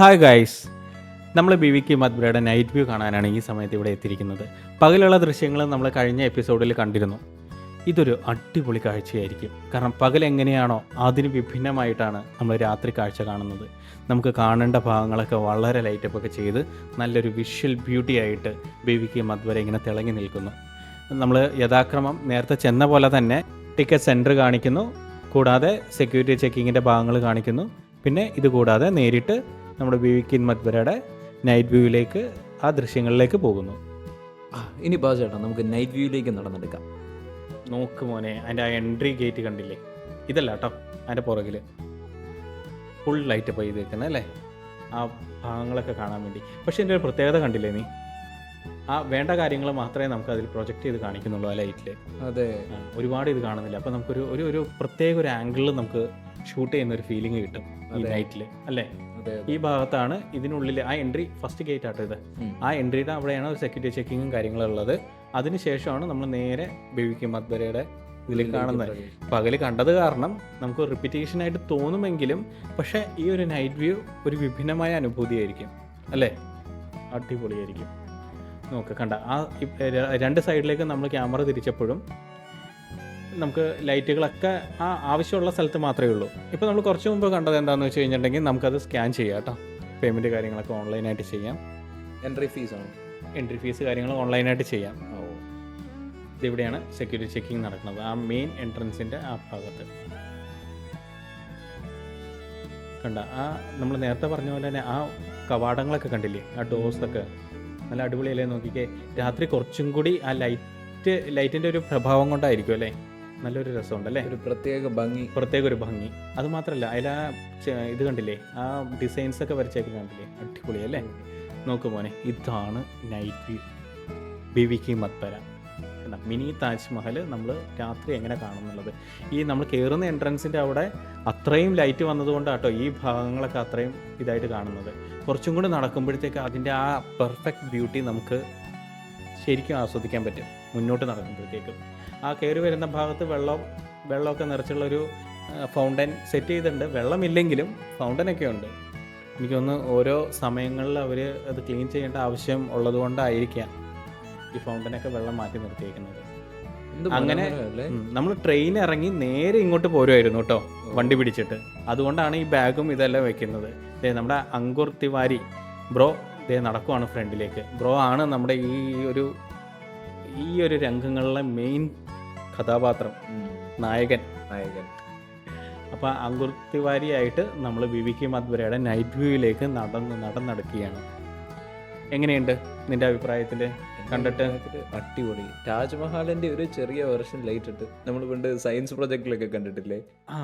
Hi guys നമ്മൾ Bibi Ka മദ്ബുരയുടെ night view കാണാനാണ് ഈ സമയത്ത് ഇവിടെ എത്തിയിരിക്കുന്നത്. പകലുള്ള ദൃശ്യങ്ങൾ നമ്മൾ കഴിഞ്ഞ എപ്പിസോഡിൽ കണ്ടിരുന്നു. ഇതൊരു അടിപൊളി കാഴ്ചയായിരിക്കും. കാരണം പകൽ എങ്ങനെയാണോ അതിന് വിഭിന്നമായിട്ടാണ് നമ്മൾ രാത്രി കാഴ്ച കാണുന്നത്. നമുക്ക് കാണേണ്ട ഭാഗങ്ങളൊക്കെ വളരെ ലൈറ്റപ്പ് ഒക്കെ ചെയ്ത് നല്ലൊരു വിഷ്വൽ ബ്യൂട്ടി ആയിട്ട് ബി വി കെ മദ്വര ഇങ്ങനെ തിളങ്ങി നിൽക്കുന്നു. നമ്മൾ യഥാക്രമം നേരത്തെ ചെന്ന പോലെ തന്നെ ടിക്കറ്റ് സെന്റർ കാണിക്കുന്നു. കൂടാതെ സെക്യൂരിറ്റി ചെക്കിങ്ങിന്റെ ഭാഗങ്ങൾ കാണിക്കുന്നു. പിന്നെ ഇത് കൂടാതെ നേരിട്ട് നമ്മുടെ ബി വി കിൻ മദ്ബരയുടെ നൈറ്റ് വ്യൂവിലേക്ക് ആ ദൃശ്യങ്ങളിലേക്ക് പോകുന്നു. ആ, ഇനി ബാ ചേട്ടാ നമുക്ക് നൈറ്റ് വ്യൂയിലേക്ക് നടന്നെടുക്കാം. നോക്ക് മോനെ അതിന്റെ ആ എൻട്രി ഗേറ്റ് കണ്ടില്ലേ? ഇതല്ല കേട്ടോ അതിന്റെ പുറകിൽ ഫുൾ ലൈറ്റ് പോയി ചെയ്തേക്കുന്നത് അല്ലേ? ആ ഭാഗങ്ങളൊക്കെ കാണാൻ വേണ്ടി. പക്ഷേ എന്റെ ഒരു പ്രത്യേകത കണ്ടില്ലേ നീ? ആ വേണ്ട കാര്യങ്ങൾ മാത്രമേ നമുക്ക് അതിൽ പ്രൊജക്റ്റ് ചെയ്ത് കാണിക്കുന്നുള്ളൂ ആ ലൈറ്റിൽ അതെ. ഒരുപാട് ഇത് കാണുന്നില്ല. അപ്പോൾ നമുക്കൊരു ഒരു ഒരു പ്രത്യേക ഒരു ആംഗിളിൽ നമുക്ക് ഷൂട്ട് ചെയ്യുന്ന ഒരു ഫീലിംഗ് കിട്ടും ഈ ലൈറ്റിൽ അല്ലേ? ഈ ഭാഗത്താണ് ഇതിനുള്ളിൽ ആ എൻട്രി ഫസ്റ്റ് ഗേറ്റ് ആട്ടോ ഇത്. ആ എൻട്രിയുടെ അവിടെയാണ് ഒരു സെക്യൂരിറ്റി ചെക്കിങ്ങും കാര്യങ്ങളും ഉള്ളത്. അതിനുശേഷമാണ് നമ്മൾ നേരെ ബേബിക്ക് മദ്ബരയുടെ ഇതിൽ കാണുന്നത്. പകൽ കണ്ടത് കാരണം നമുക്ക് റിപ്പീറ്റേഷൻ ആയിട്ട് തോന്നുമെങ്കിലും പക്ഷേ ഈ ഒരു നൈറ്റ് വ്യൂ ഒരു വിഭിന്നമായ അനുഭൂതിയായിരിക്കും അല്ലേ? അടിപൊളിയായിരിക്കും. നോക്ക് കണ്ട. ആ രണ്ട് സൈഡിലേക്ക് നമ്മൾ ക്യാമറ തിരിച്ചപ്പോഴും നമുക്ക് ലൈറ്റുകളൊക്കെ ആ ആവശ്യമുള്ള സ്ഥലത്ത് മാത്രമേ ഉള്ളൂ. ഇപ്പോൾ നമ്മൾ കുറച്ച് മുമ്പ് കണ്ടത് എന്താണെന്ന് വെച്ച് കഴിഞ്ഞിട്ടുണ്ടെങ്കിൽ നമുക്കത് സ്കാൻ ചെയ്യാം കേട്ടോ. പേയ്മെന്റ് കാര്യങ്ങളൊക്കെ ഓൺലൈനായിട്ട് ചെയ്യാം. എൻട്രി ഫീസ് ആണ്. എൻട്രി ഫീസ് കാര്യങ്ങൾ ഓൺലൈനായിട്ട് ചെയ്യാം. ഓ. ഇതിവിടെയാണ് സെക്യൂരിറ്റി ചെക്കിംഗ് നടക്കുന്നത്. ആ മെയിൻ എൻട്രൻസിന്റെ ആ ഭാഗത്ത്. കണ്ട ആ നമ്മൾ നേരത്തെ പറഞ്ഞ പോലെ തന്നെ ആ കവാടങ്ങളൊക്കെ കണ്ടില്ലേ? ആ ഡോസൊക്കെ നല്ല അടിപൊളിയല്ലേ? നോക്കിക്കേ. രാത്രി കുറച്ചും കൂടി ആ ലൈറ്റ് ലൈറ്റിന്റെ ഒരു പ്രഭാവം കൊണ്ടായിരിക്കും അല്ലേ? നല്ലൊരു രസമുണ്ട് അല്ലേ ഒരു പ്രത്യേക ഭംഗി. പ്രത്യേക ഒരു ഭംഗി. അത് മാത്രമല്ല അതിൽ ആ ഇത് കണ്ടില്ലേ? ആ ഡിസൈൻസ് ഒക്കെ വരച്ചേക്കുന്നത് കണ്ടില്ലേ? അടിപൊളി അല്ലേ നോക്ക് മോനെ ഇതാണ് night view Bibi Ka Maqbara? Mini Taj Mahal നമ്മൾ രാത്രി എങ്ങനെ കാണുന്നുള്ളത്? ഈ നമ്മൾ കയറുന്ന എൻട്രൻസിന്റെ അവിടെ അത്രയും ലൈറ്റ് വന്നതുകൊണ്ടാട്ടോ ഈ ഭാഗങ്ങളൊക്കെ അത്രയും ഇതായിട്ട് കാണുന്നത്. കുറച്ചും കൂടി നടക്കുമ്പോഴത്തേക്ക് അതിന്റെ ആ പെർഫെക്റ്റ് ബ്യൂട്ടി നമുക്ക് ശരിക്കും ആസ്വദിക്കാൻ പറ്റും മുന്നോട്ട് നടക്കുമ്പോഴത്തേക്കും. ആ കയറി വരുന്ന ഭാഗത്ത് വെള്ളം വെള്ളമൊക്കെ നിറച്ചുള്ളൊരു ഫൗണ്ടൻ സെറ്റ് ചെയ്തിട്ടുണ്ട്. വെള്ളമില്ലെങ്കിലും ഫൗണ്ടനൊക്കെ ഉണ്ട്. എനിക്കൊന്ന് ഓരോ സമയങ്ങളിൽ അവർ അത് ക്ലീൻ ചെയ്യേണ്ട ആവശ്യം ഉള്ളതുകൊണ്ടായിരിക്കാം ഈ ഫൗണ്ടനൊക്കെ വെള്ളം മാറ്റി നിർത്തിയേക്കുന്നത്. അങ്ങനെ നമ്മൾ ട്രെയിൻ ഇറങ്ങി നേരെ ഇങ്ങോട്ട് പോരുമായിരുന്നു കേട്ടോ വണ്ടി പിടിച്ചിട്ട്. അതുകൊണ്ടാണ് ഈ ബാഗും ഇതെല്ലാം വെക്കുന്നത്. നമ്മുടെ അങ്കുർ തിവാരി. ബ്രോ ദേ നടക്കുവാണ് ഫ്രണ്ടിലേക്ക്. ബ്രോ ആണ് നമ്മുടെ ഈ ഒരു ഈ ഒരു രംഗങ്ങളിലെ മെയിൻ കഥാപാത്രം. നായകൻ. നായകൻ. അപ്പോൾ അങ്കുർ തിവാരിയായിട്ട് നമ്മൾ ബി വി കെ മധുരയുടെ നൈറ്റ് വ്യൂയിലേക്ക് നടന്ന് നടന്നെടുക്കുകയാണ്. എങ്ങനെയുണ്ട് നിന്റെ അഭിപ്രായത്തിൽ കണ്ടിട്ട്? അടിപൊളി. താജ്മഹാലിന്റെ ഒരു ചെറിയ വെർഷൻ ലൈറ്റ് ഇട്ട് നമ്മൾ പണ്ട് സയൻസ് പ്രൊജക്ടിലൊക്കെ കണ്ടിട്ടില്ലേ? ആ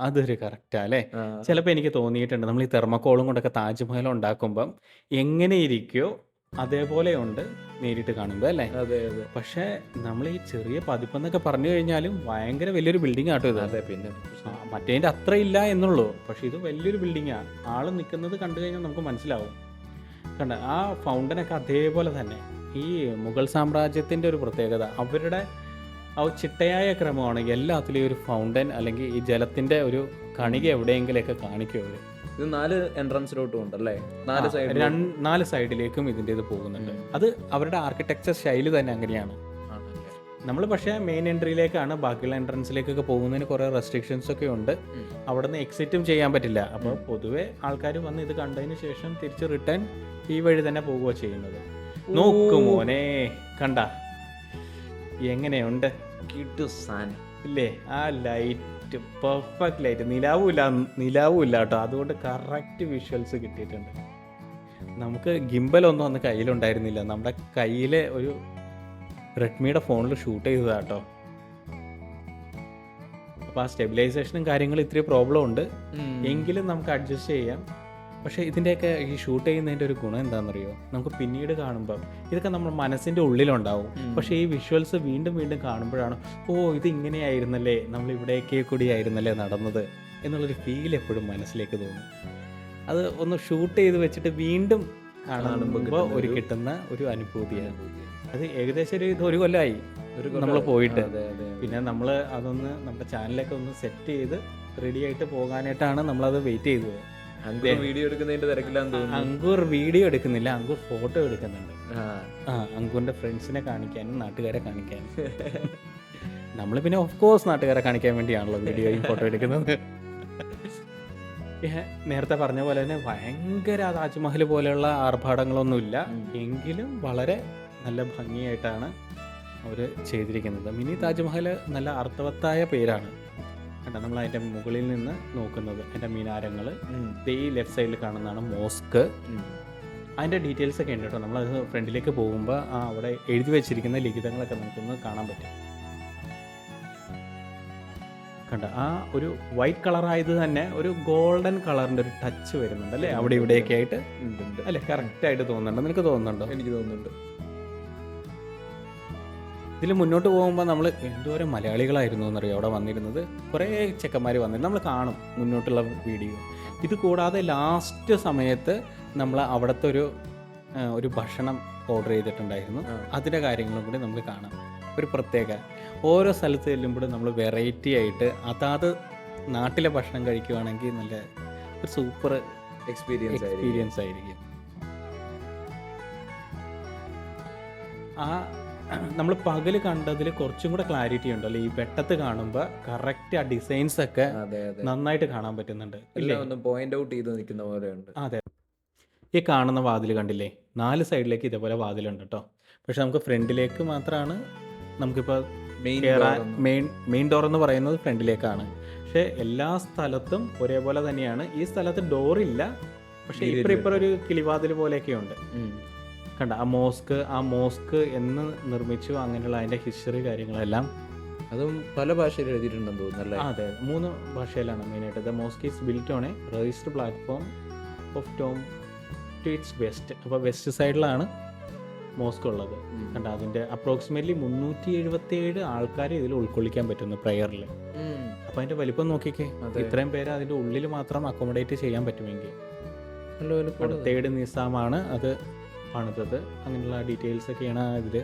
അതൊരു കറക്റ്റാ അല്ലേ? ചിലപ്പോ ചിലപ്പോൾ എനിക്ക് തോന്നിയിട്ടുണ്ട്. നമ്മൾ ഈ തെർമക്കോളും കൊണ്ടൊക്കെ താജ്മഹൽ ഉണ്ടാക്കുമ്പം എങ്ങനെ ഇരിക്കോ അതേപോലെ ഉണ്ട് നേരിട്ട് കാണുമ്പോൾ അല്ലേ? അതെ അതെ. പക്ഷേ നമ്മൾ ഈ ചെറിയ പതിപ്പെന്നൊക്കെ പറഞ്ഞു കഴിഞ്ഞാലും ഭയങ്കര വലിയൊരു ബിൽഡിംഗ് ആട്ടോ ഇത്. അതെ പിന്നെ. മറ്റേതിന്റെ അത്ര ഇല്ല എന്നുള്ളൂ. പക്ഷെ ഇത് വലിയൊരു ബിൽഡിങ്ങാ ആൾ നിൽക്കുന്നത് കണ്ടു കഴിഞ്ഞാൽ നമുക്ക് മനസ്സിലാവും. കണ്ട? ആ ഫൗണ്ടനൊക്കെ അതേപോലെ തന്നെ. ഈ മുഗൾ സാമ്രാജ്യത്തിന്റെ ഒരു പ്രത്യേകത. അവരുടെ ആ ചിട്ടയായ ക്രമമാണ് എല്ലാത്തിലും ഒരു ഫൗണ്ടൻ അല്ലെങ്കിൽ ഈ ജലത്തിന്റെ ഒരു കണിക എവിടെയെങ്കിലൊക്കെ കാണിക്കും അവർ ഇത് നാല് എൻട്രൻസിലോട്ടും ഉണ്ടല്ലേ? നാല് സൈഡ് രണ്ട് നാല് സൈഡിലേക്കും ഇതിന്റെ ഇത് പോകുന്നുണ്ട്. അത് അവരുടെ ആർക്കിടെക്ചർ ശൈലി തന്നെ അങ്ങനെയാണ്. നമ്മൾ പക്ഷേ മെയിൻ എൻട്രിയിലേക്കാണ് ബാക്കിയുള്ള എൻട്രൻസിലേക്കൊക്കെ പോകുന്നതിന് കുറേ റെസ്ട്രിക്ഷൻസ് ഒക്കെ ഉണ്ട്. അവിടെ നിന്ന് എക്സിറ്റും ചെയ്യാൻ പറ്റില്ല. അപ്പോൾ പൊതുവേ ആൾക്കാർ വന്ന് ഇത് കണ്ടതിന് ശേഷം തിരിച്ച് റിട്ടേൺ ഈ വഴി തന്നെ പോവുകയോ ചെയ്യുന്നത്. നോക്കു മോനെ കണ്ട? എങ്ങനെയുണ്ട്? കിട്ടു സാധനം ഇല്ലേ? ആ ലൈറ്റ് പെർഫെക്റ്റ് ലൈറ്റ് നിലാവുമില്ല നിലാവുമില്ല കേട്ടോ. അതുകൊണ്ട് കറക്റ്റ് വിഷ്വൽസ് കിട്ടിയിട്ടുണ്ട്. നമുക്ക് ഗിംബലൊന്നും അന്ന് കയ്യിലുണ്ടായിരുന്നില്ല. നമ്മുടെ കയ്യിലെ ഒരു റെഡ്മിയുടെ ഫോണിൽ ഷൂട്ട് ചെയ്തതാ കേട്ടോ. അപ്പോൾ ആ സ്റ്റെബിലൈസേഷനും കാര്യങ്ങളും ഇത്തിരി പ്രോബ്ലം ഉണ്ട്. എങ്കിലും നമുക്ക് അഡ്ജസ്റ്റ് ചെയ്യാം. പക്ഷേ ഇതിന്റെയൊക്കെ ഈ ഷൂട്ട് ചെയ്യുന്നതിന്റെ ഒരു ഗുണം എന്താണെന്നറിയോ? നമുക്ക് പിന്നീട് കാണുമ്പം ഇതൊക്കെ നമ്മുടെ മനസ്സിന്റെ ഉള്ളിലുണ്ടാവും. പക്ഷേ ഈ വിഷ്വൽസ് വീണ്ടും വീണ്ടും കാണുമ്പോഴാണ് ഓ ഇത് ഇങ്ങനെയായിരുന്നല്ലേ നമ്മൾ ഇവിടേക്കേ കൂടി ആയിരുന്നല്ലേ നടന്നത്? എന്നുള്ളൊരു ഫീൽ എപ്പോഴും മനസ്സിലേക്ക് തോന്നും. അത് ഒന്ന് ഷൂട്ട് ചെയ്ത് വെച്ചിട്ട് വീണ്ടും കാണുമ്പോൾ ഒരു കിട്ടുന്ന ഒരു അനുഭൂതിയാണ്. അത് ഏകദേശം ഒരു ഇത് ഒരു കൊല്ലമായി ഒരു നമ്മൾ പോയിട്ട്. അതെ അതെ പിന്നെ നമ്മൾ അതൊന്ന് നമ്മുടെ ചാനലൊക്കെ ഒന്ന് സെറ്റ് ചെയ്ത് റെഡി ആയിട്ട് പോകാനായിട്ടാണ് നമ്മളത് വെയിറ്റ് ചെയ്തത്. വീഡിയോ എടുക്കുന്നതിന്റെ തിരക്കിലാന്ന് തോന്നുന്നു. അങ്കൂർ വീഡിയോ എടുക്കുന്നില്ല അങ്കൂർ ഫോട്ടോ എടുക്കുന്നുണ്ട്. ആ. അങ്കൂറിന്റെ ഫ്രണ്ട്സിനെ കാണിക്കാനും നാട്ടുകാരെ കാണിക്കാനും. നമ്മൾ പിന്നെ ഓഫ് കോഴ്സ് നാട്ടുകാരെ കാണിക്കാൻ വേണ്ടിയാണല്ലോ വീഡിയോയും ഫോട്ടോ എടുക്കുന്നത്. നേരത്തെ പറഞ്ഞ പോലെ തന്നെ ഭയങ്കര താജ്മഹൽ പോലെയുള്ള ആർഭാടങ്ങളൊന്നുമില്ല. എങ്കിലും വളരെ നല്ല ഭംഗിയായിട്ടാണ് അവർ ചെയ്തിരിക്കുന്നത്. മിനി താജ്മഹൽ നല്ല അർത്ഥവത്തായ പേരാണ്. കണ്ടോ നമ്മൾ അതിന്റെ മുകളിൽ നിന്ന് നോക്കുന്നത് അതിന്റെ മിനാരങ്ങൾ. ഈ ലെഫ്റ്റ് സൈഡിൽ കാണുന്നതാണ് മോസ്ക്. അതിന്റെ അതിന്റെ ഡീറ്റെയിൽസ് ഒക്കെ ഉണ്ട് കേട്ടോ. നമ്മളത് ഫ്രണ്ടിലേക്ക് പോകുമ്പോൾ ആ അവിടെ എഴുതി വെച്ചിരിക്കുന്ന ലിഖിതങ്ങളൊക്കെ നമുക്കൊന്ന് കാണാൻ പറ്റും. കണ്ട ആ ഒരു വൈറ്റ് കളറായത് തന്നെ ഒരു ഗോൾഡൻ കളറിന്റെ ഒരു ടച്ച് വരുന്നുണ്ട് അല്ലേ? അവിടെ ഇവിടെയൊക്കെ ആയിട്ട്. അല്ലേ? കറക്റ്റ് ആയിട്ട് തോന്നുന്നുണ്ടോ? നിനക്ക് തോന്നുന്നുണ്ടോ? എനിക്ക് തോന്നുന്നുണ്ട്. ഇതിൽ മുന്നോട്ട് പോകുമ്പോൾ നമ്മൾ എന്തോരം മലയാളികളായിരുന്നു എന്നറിയാം? അവിടെ വന്നിരുന്നത്. കുറേ ചെക്കന്മാർ വന്നിരുന്നു. നമ്മൾ കാണും മുന്നോട്ടുള്ള വീഡിയോ. ഇത് കൂടാതെ ലാസ്റ്റ് സമയത്ത് നമ്മൾ അവിടുത്തെ ഒരു ഒരു ഭക്ഷണം ഓർഡർ ചെയ്തിട്ടുണ്ടായിരുന്നു. അതിന്റെ കാര്യങ്ങളും കൂടി നമുക്ക് കാണാം. ഒരു പ്രത്യേക. ഓരോ സ്ഥലത്ത് ചെല്ലുമ്പോഴും നമ്മൾ വെറൈറ്റി ആയിട്ട് അതാത് നാട്ടിലെ ഭക്ഷണം കഴിക്കുവാണെങ്കിൽ നല്ല ഒരു സൂപ്പർ എക്സ്പീരിയൻസ് എക്സ്പീരിയൻസ് ആയിരിക്കും. ആ നമ്മൾ പകൽ കണ്ടതിൽ കുറച്ചും കൂടെ ക്ലാരിറ്റി ഉണ്ടല്ലോ ഈ വെട്ടത്ത് കാണുമ്പോൾ കറക്റ്റ് ആ ഡിസൈൻസ് ഒക്കെ നന്നായിട്ട് കാണാൻ പറ്റുന്നുണ്ട്. ഇല്ലേ? എല്ലാം ഒന്ന് പോയിന്റ് ഔട്ട് ചെയ്ത് നിൽക്കുന്ന പോലെയുണ്ട് അതെ. ഈ കാണുന്ന വാതിൽ കണ്ടില്ലേ? നാല് സൈഡിലേക്ക് ഇതേപോലെ വാതിലുണ്ട് കേട്ടോ പക്ഷെ നമുക്ക് ഫ്രണ്ടിലേക്ക് മാത്രമാണ് നമുക്കിപ്പോൾ മെയിൻ മെയിൻ ഡോർ എന്ന്. പറയുന്നത് ഫ്രണ്ടിലേക്കാണ്. പക്ഷെ എല്ലാ സ്ഥലത്തും ഒരേപോലെ തന്നെയാണ്. ഈ സ്ഥലത്ത് ഡോറില്ല പക്ഷെ ഇപ്പൊ ഇപ്പൊ ഒരു കിളിവാതിൽ പോലെയൊക്കെ ഉണ്ട് കണ്ട ആ മോസ്ക് ആ മോസ്ക് എന്ന് നിർമ്മിച്ചു അങ്ങനെയുള്ള അതിന്റെ ഹിസ്റ്ററി കാര്യങ്ങളെല്ലാം. അതും പല ഭാഷയിൽ എഴുതിയിട്ടുണ്ടെന്ന് തോന്നുന്നു അല്ലേ? അതെ മൂന്ന് ഭാഷയിലാണ് മെയിനായിട്ട്. The mosque is built on a register platform of tomb to its west അപ്പോൾ വെസ്റ്റ് സൈഡിലാണ് മോസ്ക് ഉള്ളത്. കണ്ട അതിന്റെ അപ്രോക്സിമേറ്റ്ലി മുന്നൂറ്റി എഴുപത്തി ഏഴ് ആൾക്കാരെ ഇതിൽ ഉൾക്കൊള്ളിക്കാൻ പറ്റുന്നു പ്രയറിൽ. അപ്പോൾ അതിന്റെ വലിപ്പം നോക്കിക്കേ. ഇത്രയും പേര് അതിന്റെ ഉള്ളിൽ മാത്രം അക്കോമഡേറ്റ് ചെയ്യാൻ പറ്റുമെങ്കിൽ. തേർഡ് നിസാമാണ്. അത് പണിതത് അങ്ങനെയുള്ള ഡീറ്റെയിൽസൊക്കെയാണ് ഇതിൽ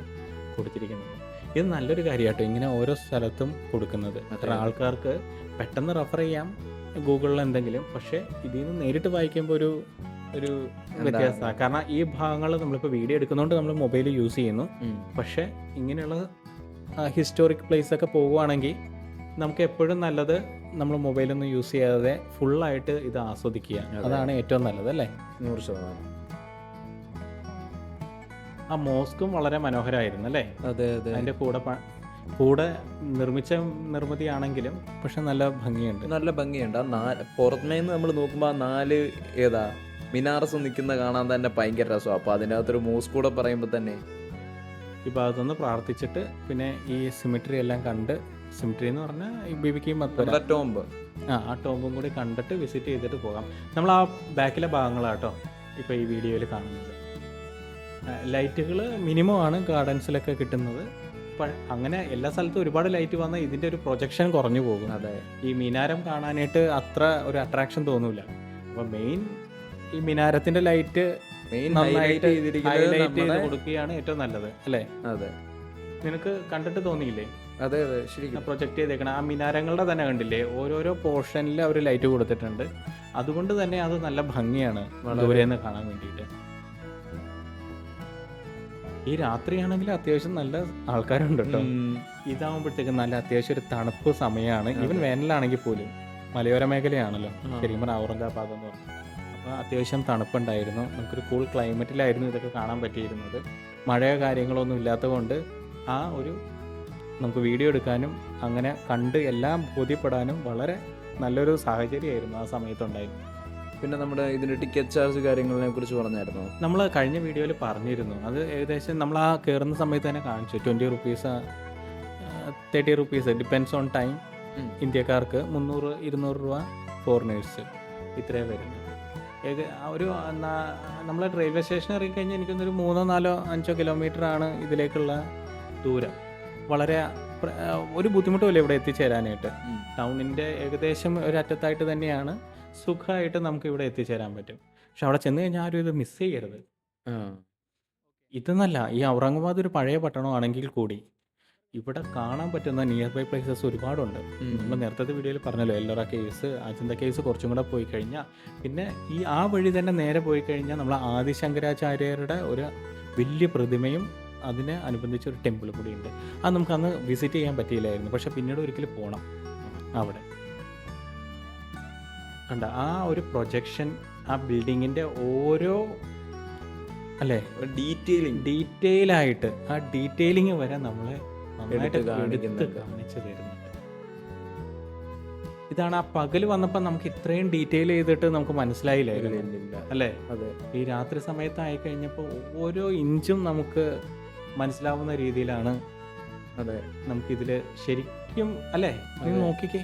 കൊടുത്തിരിക്കുന്നത്. ഇത് നല്ലൊരു കാര്യമാട്ടോ ഇങ്ങനെ ഓരോ സ്ഥലത്തും കൊടുക്കുന്നത്. അത്ര ആൾക്കാർക്ക് പെട്ടെന്ന് റെഫർ ചെയ്യാം ഗൂഗിളിൽ എന്തെങ്കിലും പക്ഷേ ഇതിൽ നിന്ന് നേരിട്ട് വായിക്കുമ്പോൾ ഒരു ഒരു? വ്യത്യാസമാണ്. കാരണം ഈ ഭാഗങ്ങൾ നമ്മളിപ്പോൾ വീഡിയോ എടുക്കുന്നതുകൊണ്ട് നമ്മൾ മൊബൈൽ യൂസ് ചെയ്യുന്നു. പക്ഷേ ഇങ്ങനെയുള്ള ഹിസ്റ്റോറിക് പ്ലേസ് ഒക്കെ പോകുവാണെങ്കിൽ നമുക്ക് എപ്പോഴും നല്ലത് നമ്മൾ മൊബൈലൊന്നും യൂസ് ചെയ്യാതെ ഫുള്ളായിട്ട് ഇത് ആസ്വദിക്കുക. അതാണ് ഏറ്റവും നല്ലത് അല്ലേ? നൂറ് ശതമാനം. ആ മോസ്കും വളരെ മനോഹരമായിരുന്നു അല്ലേ? അതെ അതെ. അതിന്റെ കൂടെ കൂടെ നിർമ്മിച്ച നിർമ്മിതിയാണെങ്കിലും പക്ഷെ നല്ല ഭംഗിയുണ്ട്. നല്ല ഭംഗിയുണ്ട്. ആ നാല് പുറമേന്ന് നമ്മൾ നോക്കുമ്പോൾ ആ നാല് ഏതാ മിനാറസ് നിൽക്കുന്ന കാണാൻ തന്നെ ഭയങ്കര രസമാണ് അപ്പോൾ അതിനകത്തൊരു മൂസ് കൂടെ പറയുമ്പോൾ തന്നെ. ഈ ഭാഗത്തുനിന്ന് പ്രാർത്ഥിച്ചിട്ട് പിന്നെ ഈ സിമിട്രി എല്ലാം കണ്ട് സിമിട്രി എന്ന് പറഞ്ഞാൽ ഈ ബിബിക്കും ടോംബ് ആ ആ ടോംബും കൂടി കണ്ടിട്ട് വിസിറ്റ് ചെയ്തിട്ട് പോകാം. നമ്മൾ ആ ബാക്കിലെ ഭാഗങ്ങളാട്ടോ ഇപ്പോൾ ഈ വീഡിയോയിൽ കാണുന്നത്. ലൈറ്റുകൾ മിനിമം ആണ് ഗാർഡൻസിലൊക്കെ കിട്ടുന്നത്. അങ്ങനെ എല്ലാ സ്ഥലത്തും ഒരുപാട് ലൈറ്റ് വന്നാൽ ഇതിന്റെ ഒരു പ്രൊജക്ഷൻ കുറഞ്ഞു പോകും. അതെ. ഈ മിനാരം കാണാനായിട്ട് അത്ര ഒരു അട്രാക്ഷൻ തോന്നൂല. അപ്പോൾ മെയിൻ ഈ മിനാരത്തിന്റെ ലൈറ്റ് മെയിൻ ഹൈലൈറ്റ് ഹൈലൈറ്റ് ചെയ്ത് കൊടുക്കുകയാണ് ഏറ്റവും നല്ലത് അല്ലേ? അതെ. നിനക്ക് കണ്ടിട്ട് തോന്നിയില്ലേ? അതെ അതെ ശരിക്കും. പ്രൊജക്ട് ചെയ്തേക്കണം. ആ മിനാരങ്ങളുടെ തന്നെ കണ്ടില്ലേ? ഓരോരോ പോർഷനിൽ അവർ ലൈറ്റ് കൊടുത്തിട്ടുണ്ട്. അതുകൊണ്ട് തന്നെ അത് നല്ല ഭംഗിയാണ്. ദൂരെ നിന്ന് കാണാൻ വേണ്ടിയിട്ട്. ഈ രാത്രിയാണെങ്കിൽ അത്യാവശ്യം നല്ല ആൾക്കാരുണ്ട് കേട്ടോ. ഇതാവുമ്പോഴത്തേക്കും നല്ല അത്യാവശ്യം ഒരു തണുപ്പ് സമയമാണ് ഈവൻ വേനലാണെങ്കിൽ പോലും. മലയോര മേഖലയാണല്ലോ. ശരിക്കും പറഞ്ഞാൽ ഔറംഗാബാദ് എന്ന് പറഞ്ഞു. അപ്പോൾ അത്യാവശ്യം തണുപ്പുണ്ടായിരുന്നു. നമുക്കൊരു കൂൾ ക്ലൈമറ്റിലായിരുന്നു ഇതൊക്കെ കാണാൻ പറ്റിയിരുന്നത്. മഴയോ കാര്യങ്ങളൊന്നും ഇല്ലാത്തത് കൊണ്ട് ആ ഒരു നമുക്ക് വീഡിയോ എടുക്കാനും അങ്ങനെ കണ്ട് എല്ലാം ബോധ്യപ്പെടാനും വളരെ നല്ലൊരു സാഹചര്യമായിരുന്നു ആ സമയത്തുണ്ടായിരുന്നു പിന്നെ നമ്മുടെ ഇതിന്റെ ടിക്കറ്റ് ചാർജ് കാര്യങ്ങളെ കുറിച്ച് പറഞ്ഞായിരുന്നു? നമ്മൾ കഴിഞ്ഞ വീഡിയോയിൽ പറഞ്ഞിരുന്നു. അത് ഏകദേശം നമ്മൾ ആ കയറുന്ന സമയത്ത് തന്നെ കാണിച്ചു. Twenty rupees thirty rupees depends on time. ഇന്ത്യക്കാർക്ക് മുന്നൂറ് ഇരുന്നൂറ് രൂപ ഫോറിനേഴ്സ് ഇത്രയും വരുന്നത്. ഏക ഒരു നമ്മൾ റെയിൽവേ സ്റ്റേഷൻ ഇറങ്ങിക്കഴിഞ്ഞാൽ എനിക്കൊന്നൊരു മൂന്നോ നാലോ അഞ്ചോ കിലോമീറ്റർ ആണ് ഇതിലേക്കുള്ള ദൂരം. വളരെ ഒരു ബുദ്ധിമുട്ടുമില്ല ഇവിടെ എത്തിച്ചേരാനായിട്ട്. ടൗണിന്റെ ഏകദേശം ഒരു അറ്റത്തായിട്ട് തന്നെയാണ്. സുഖമായിട്ട് നമുക്ക് ഇവിടെ എത്തിച്ചേരാൻ പറ്റും. പക്ഷെ അവിടെ ചെന്ന് കഴിഞ്ഞാൽ ആരും ഇത് മിസ് ചെയ്യരുത്. ഇതെന്നല്ല ഈ ഔറംഗബാദ് ഒരു പഴയ പട്ടണമാണെങ്കിൽ കൂടി ഇവിടെ കാണാൻ പറ്റുന്ന നിയർ ബൈ പ്ലേസസ് ഒരുപാടുണ്ട്. നമ്മൾ നേരത്തെ വീഡിയോയിൽ പറഞ്ഞല്ലോ എല്ലോറ കേസ് അജന്ത കേസ് കുറച്ചും കൂടെ പോയി കഴിഞ്ഞാൽ പിന്നെ ഈ ആ വഴി തന്നെ നേരെ പോയി കഴിഞ്ഞാൽ നമ്മൾ ആദിശങ്കരാചാര്യരുടെ ഒരു വലിയ പ്രതിമയും അതിനെ അനുബന്ധിച്ച് ഒരു ടെമ്പിൾ കൂടി ഉണ്ട്. അത് നമുക്ക് അന്ന് വിസിറ്റ് ചെയ്യാൻ പറ്റിയില്ലായിരുന്നു. പക്ഷെ പിന്നീട് ഒരിക്കലും പോകണം അവിടെ. കണ്ട ആ ഒരു പ്രൊജക്ഷൻ ആ ബിൽഡിങ്ങിന്റെ ഓരോ അല്ലേ? ഡീറ്റെയിലിംഗ് ഡീറ്റെയിൽ ആയിട്ട് ആ ഡീറ്റെയിലിംഗ് വരെ നമ്മളെ നന്നായിട്ട് എടുത്ത് കാണിച്ചു തരുന്നുണ്ട്. ഇതാണ് ആ പകൽ വന്നപ്പോൾ നമുക്ക് ഇത്രയും ഡീറ്റെയിൽ ചെയ്തിട്ട് നമുക്ക് മനസ്സിലായില്ലായിരുന്നു. അല്ലേ? അതെ. ഈ രാത്രി സമയത്തായി കഴിഞ്ഞപ്പോൾ ഓരോ ഇഞ്ചും നമുക്ക് മനസ്സിലാവുന്ന രീതിയിലാണ് അതെ. നമുക്കിതിൽ ശരിക്കും അല്ലേ? നോക്കിക്കേ.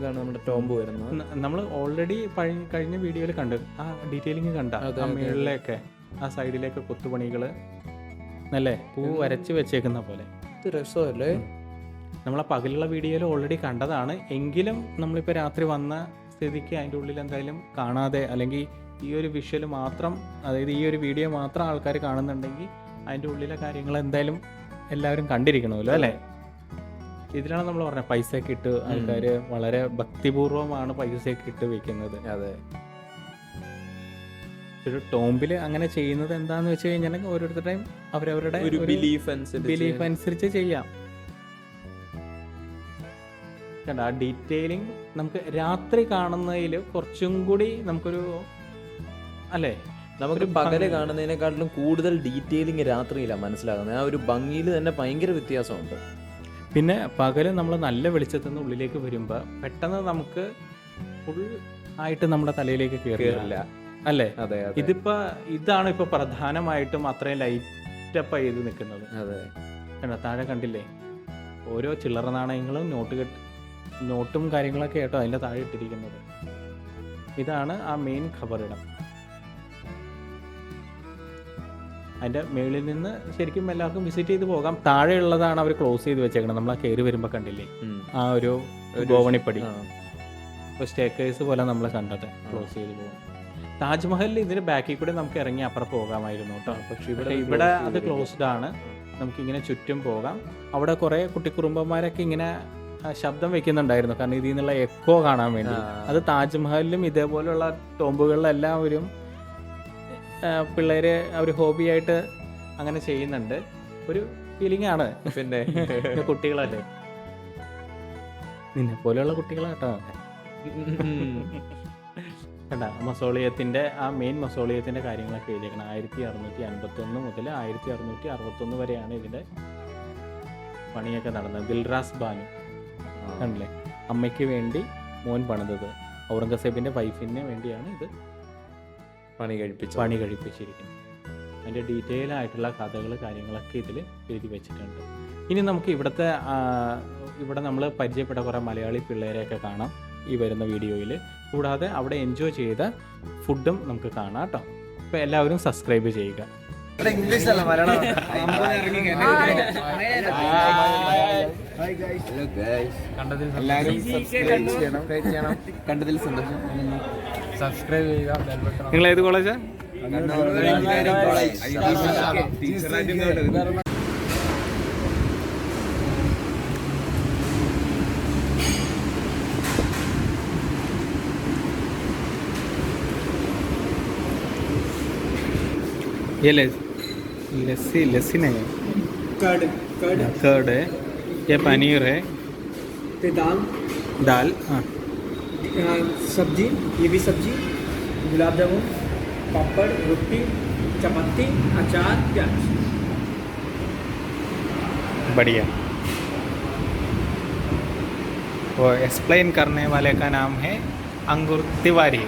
ഇതാണ് നമ്മുടെ ടോംബ് വരുന്നത്. നമ്മൾ ഓൾറെഡി കഴിഞ്ഞ വീഡിയോയിൽ കണ്ട്. ആ ഡീറ്റെയിലിംഗ് കണ്ട. ആ ആ സൈഡിലേക്ക് കൊത്തുപണികൾ അല്ലേ? പൂ വരച്ച് വെച്ചേക്കുന്ന പോലെ. ഇത് രസമല്ലേ? നമ്മൾ ആ പകലുള്ള വീഡിയോയിൽ ഓൾറെഡി കണ്ടതാണ്. എങ്കിലും നമ്മളിപ്പോൾ രാത്രി വന്ന സ്ഥിതിക്ക് അതിന്റെ ഉള്ളിൽ എന്തായാലും കാണാതെ അല്ലെങ്കിൽ ഈ ഒരു വിഷ്വൽ മാത്രം അതായത് ഈ ഒരു വീഡിയോ മാത്രം ആൾക്കാർ കാണുന്നുണ്ടെങ്കിൽ അതിന്റെ ഉള്ളിലെ കാര്യങ്ങൾ എന്തായാലും എല്ലാവരും കണ്ടിരിക്കണമല്ലോ അല്ലേ? ഇതിലാണ് നമ്മൾ പറഞ്ഞത് പൈസയൊക്കെ ഇട്ട് ആൾക്കാർ വളരെ ഭക്തിപൂർവമാണ് പൈസയൊക്കെ ഇട്ട് വെക്കുന്നത്. അതെ. ഒരു ടോംബിൽ അങ്ങനെ ചെയ്യുന്നത് എന്താന്ന് വെച്ച് കഴിഞ്ഞാൽ ഓരോരുത്തരുടെയും അവരവരുടെ ഒരു ബിലീഫ് അനുസരിച്ച് ബിലീഫ് അനുസരിച്ച് ചെയ്യാം. കണ്ട ആ ഡീറ്റെയിലിംഗ് നമുക്ക് രാത്രി കാണുന്നതിൽ കുറച്ചും കൂടി നമുക്കൊരു അല്ലേ? നമുക്ക് പകൽ കാണുന്നതിനെക്കാട്ടിലും കൂടുതൽ ഡീറ്റെയിലിംഗ് രാത്രിയിലാണ് മനസ്സിലാകുന്നത്. ആ ഒരു ഭംഗിയിൽ തന്നെ ഭയങ്കര വ്യത്യാസമുണ്ട്. പിന്നെ പകൽ നമ്മൾ നല്ല വെളിച്ചത്തിൽ നിന്ന് ഉള്ളിലേക്ക് വരുമ്പോൾ പെട്ടെന്ന് നമുക്ക് ഫുൾ ആയിട്ട് നമ്മുടെ തലയിലേക്ക് കയറില്ല അല്ലേ? അതെ അതെ. ഇതിപ്പോ ഇതാണ് ഇപ്പൊ പ്രധാനമായിട്ടും അത്രയും ലൈറ്റപ്പ് ചെയ്ത് നിൽക്കുന്നത്. അതെ. കണ്ടോ? താഴെ കണ്ടില്ലേ? ഓരോ ചില്ലറ നാണയങ്ങളും നോട്ട് കെട്ട് നോട്ടും കാര്യങ്ങളൊക്കെ ആയിട്ടോ അതിന്റെ താഴെ ഇട്ടിരിക്കുന്നത്. ഇതാണ് ആ മെയിൻ ഖബറിടം. അതിന്റെ മേളിൽ നിന്ന് ശരിക്കും എല്ലാവർക്കും വിസിറ്റ് ചെയ്ത് പോകാം. താഴെയുള്ളതാണ് അവർ ക്ലോസ് ചെയ്ത് വെച്ചേക്കുന്നത് നമ്മൾ ആ കയറി വരുമ്പോൾ കണ്ടില്ലേ? ആ ഒരു ഗോവണിപ്പടി. ഇപ്പോൾ സ്റ്റേക്കേഴ്സ് പോലെ നമ്മൾ കണ്ടത്. ക്ലോസ് ചെയ്ത് പോകും താജ്മഹലിൽ ഇതിന് ബാക്കിൽ കൂടെ നമുക്ക് ഇറങ്ങി അപ്പുറം പോകാമായിരുന്നു കേട്ടോ പക്ഷേ ഇവിടെ ഇവിടെ ഇവിടെ അത് ക്ലോസ്ഡ് ആണ്. നമുക്കിങ്ങനെ ചുറ്റും പോകാം. അവിടെ കുറേ കുട്ടിക്കുറുമ്പന്മാരൊക്കെ ഇങ്ങനെ ശബ്ദം വെക്കുന്നുണ്ടായിരുന്നു. കാരണം ഇതിൽ നിന്നുള്ള എക്കോ കാണാൻ വേണ്ടി. അത് താജ്മഹലിലും ഇതേപോലെയുള്ള ടോമ്പുകളിലെല്ലാവരും പിള്ളേര് അവർ ഹോബിയായിട്ട് അങ്ങനെ ചെയ്യുന്നുണ്ട്. ഒരു ഫീലിംഗ് ആണ്. പിന്നെ? കുട്ടികളല്ലേ? നിന്നെ പോലെയുള്ള കുട്ടികളാട്ടോ. കണ്ട മസോളിയത്തിന്റെ ആ മെയിൻ മസോളിയത്തിന്റെ കാര്യങ്ങളൊക്കെ എഴുതിയേക്കണം. ആയിരത്തി അറുന്നൂറ്റി അൻപത്തി ഒന്ന് മുതൽ ആയിരത്തി അറുന്നൂറ്റി അറുപത്തൊന്ന് വരെയാണ് ഇതിന്റെ പണിയൊക്കെ നടന്നത്. ദിൽറാസ് ബാനു. കണ്ടില്ലേ? അമ്മയ്ക്ക് വേണ്ടി മോൻ പണിതത്. ഔറംഗസേബിന്റെ വൈഫിന് വേണ്ടിയാണ് ഇത് പണി കഴിപ്പിച്ചു പണി കഴിപ്പിച്ചിരിക്കുന്നത് അതിന്റെ ഡീറ്റെയിൽ ആയിട്ടുള്ള കഥകൾ കാര്യങ്ങളൊക്കെ ഇതിൽ എഴുതി വെച്ചിട്ടുണ്ട് ഇനി നമുക്ക് ഇവിടുത്തെ ഇവിടെ നമ്മൾ പരിചയപ്പെട്ട കുറേ മലയാളി പിള്ളേരെയൊക്കെ കാണാം ഈ വരുന്ന വീഡിയോയിൽ കൂടാതെ അവിടെ എൻജോയ് ചെയ്ത ഫുഡും നമുക്ക് കാണാം കേട്ടോ അപ്പോൾ എല്ലാവരും സബ്സ്ക്രൈബ് ചെയ്യുക ഇംഗ്ലീഷ് അല്ല മലയാളം എല്ലാവരും സബ്സ്ക്രൈബ് ചെയ്യണം ചെയ്യണം കണ്ടതിൽ സന്തോഷം സബ്സ്ക്രൈബ് ചെയ്യുക ബെൽ ബട്ടൺ നിങ്ങൾ ഏത് കോളേജാ ये लस्सी लस्सी नहीं है कर्ड कर्ड कर्ड है ये पनीर है? पे दाल। दाल हाँ। सब्ज़ी ये भी सब्ज़ी गुलाब जामुन पापड़ रोटी चपाती अचार प्याज। बढ़िया। वो एक्सप्लेन करने वाले का नाम है अंकुर तिवारी।